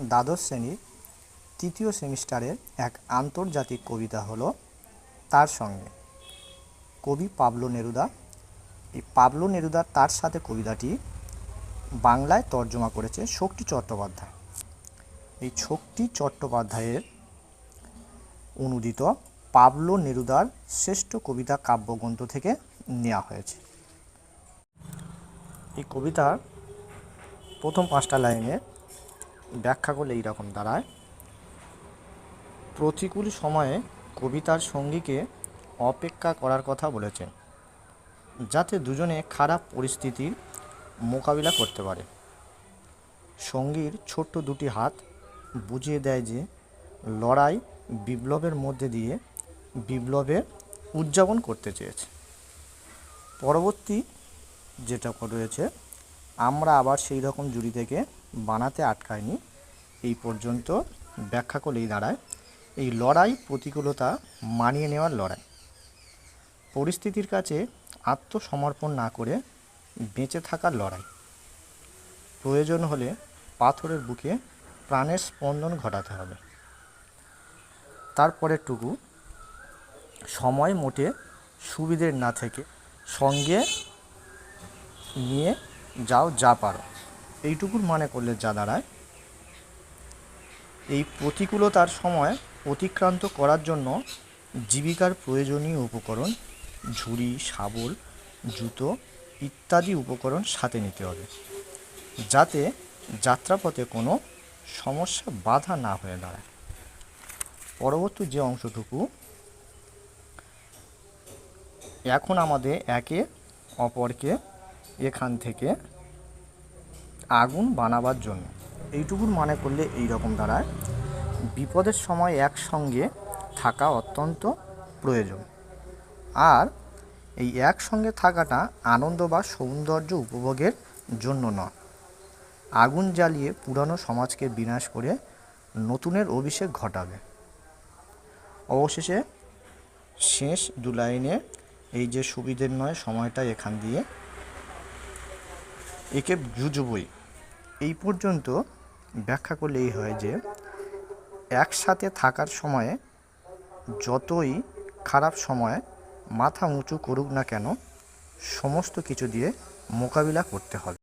দ্বাদশ শ্রেণির তৃতীয় সেমিস্টারের এক আন্তর্জাতিক কবিতা হলো তার সঙ্গে। কবি পাবলো নেরুদা। এই পাবলো নেরুদা তার সাথে কবিতাটি বাংলায় তর্জমা করেছে শক্তি চট্টোপাধ্যায়। এই শক্তি চট্টোপাধ্যায়ের অনুদিত পাবলো নেরুদার শ্রেষ্ঠ কবিতা কাব্যগ্রন্থ থেকে নেওয়া হয়েছে। এই কবিতার প্রথম পাঁচটা লাইনে ব্যাখ্যা করলে এইরকম দাঁড়ায়। প্রতিকূল সময়ে কবিতার সঙ্গীকে অপেক্ষা করার কথা বলেছেন, যাতে দুজনে খারাপ পরিস্থিতির মোকাবিলা করতে পারে। সঙ্গীর ছোট্ট দুটি হাত বুঝিয়ে দেয় যে, লড়াই বিপ্লবের মধ্যে দিয়ে বিপ্লবের উদযাপন করতে চেয়েছে। পরবর্তী যেটা রয়েছে, আমরা আবার সেই রকম জুড়ি থেকে বানাতে আটকায়নি। এই পর্যন্ত ব্যাখ্যা করলেই দাঁড়ায়, এই লড়াই প্রতিকূলতা মানিয়ে নেওয়ার লড়াই। পরিস্থিতির কাছে আত্মসমর্পণ না করে বেঁচে থাকার লড়াই। প্রয়োজন হলে পাথরের বুকে প্রাণের স্পন্দন ঘটাতে হবে। তারপরেরটুকু, সময় মোটে সুবিধের না থেকে সঙ্গে নিয়ে যাও যা পারো। এইটুকুর মানে করলে যা দাঁড়ায় এই প্রতিকূলতার সময় অতিক্রান্ত করার জন্য জীবিকার প্রয়োজনীয় উপকরণ, ঝুড়ি, শাবল, জুতো ইত্যাদি উপকরণ সাথে নিতে হবে, যাতে যাত্রাপথে কোনো সমস্যা বাধা না হয়ে দাঁড়ায়। পরবর্তী যে অংশটুকু, এখন আমাদের একে অপরকে এখান থেকে আগুন বানাবার জন্য। এইটুকুর মানে করলে এই রকম দাঁড়ায়। বিপদের সময় একসঙ্গে থাকা অত্যন্ত প্রয়োজন। আর এই একসঙ্গে থাকাটা আনন্দ বা সৌন্দর্য উপভোগের জন্য নয়। আগুন জ্বালিয়ে পুরানো সমাজকে বিনাশ করে নতুনের অভিষেক ঘটাবে। অবশেষে শেষ দু লাইনে এই যে সুবিধের নয় সময়টা এখান দিয়ে একে জুজবই। এই পর্যন্ত ব্যাখ্যা করলেই হয় যে একসাথে থাকার সময়ে যতই খারাপ সময়ে মাথা উঁচু করুক না কেন, সমস্ত কিছু দিয়ে মোকাবিলা করতে হবে।